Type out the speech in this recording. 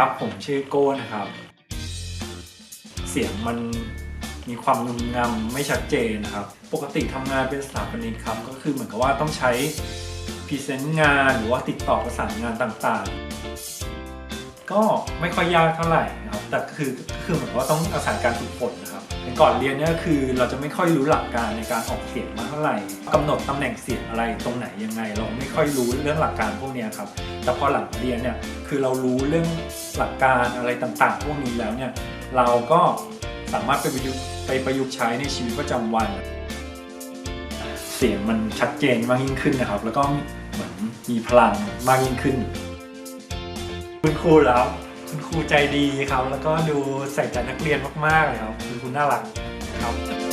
ครับ ผมชื่อโก้นะครับ เสียงมันมีความงุมงำไม่ชัดเจนนะครับ ปกติทำงานเป็นสถาปนิกครับ ก็คือเหมือนกับว่าต้องใช้พรีเซนต์งานหรือว่าติดต่อประสานงานต่างๆ ก็ไม่ค่อยยากเท่าไหร่นะครับ แต่คือคือเหมือนว่าต้องอาศัยการฝึกฝนนะครับก่อนเรียนเนี่ยคือเราจะไม่ค่อยรู้หลักการในการออกเสียงมากเท่าไหร่กำหนดตำแหน่งเสียงอะไรตรงไหนยังไง เราไม่ค่อยรู้เรื่องหลักการพวกนี้ครับ แต่พอหลังเรียนเนี่ยคือเรารู้เรื่องหลักการอะไรต่างๆ พวกนี้แล้วเนี่ยเราก็สามารถไปประยุกต์ไปประยุกต์ใช้ในชีวิตประจำวัน เสียงมันชัดเจนมากยิ่งขึ้นนะครับ แล้วก็เหมือนมีพลังมากยิ่งขึ้น คุณครูแล้วคุณครูใจดีครับ แล้วก็ดูใส่ใจนักเรียนมากๆเลยครับคุณครูน่ารักครับ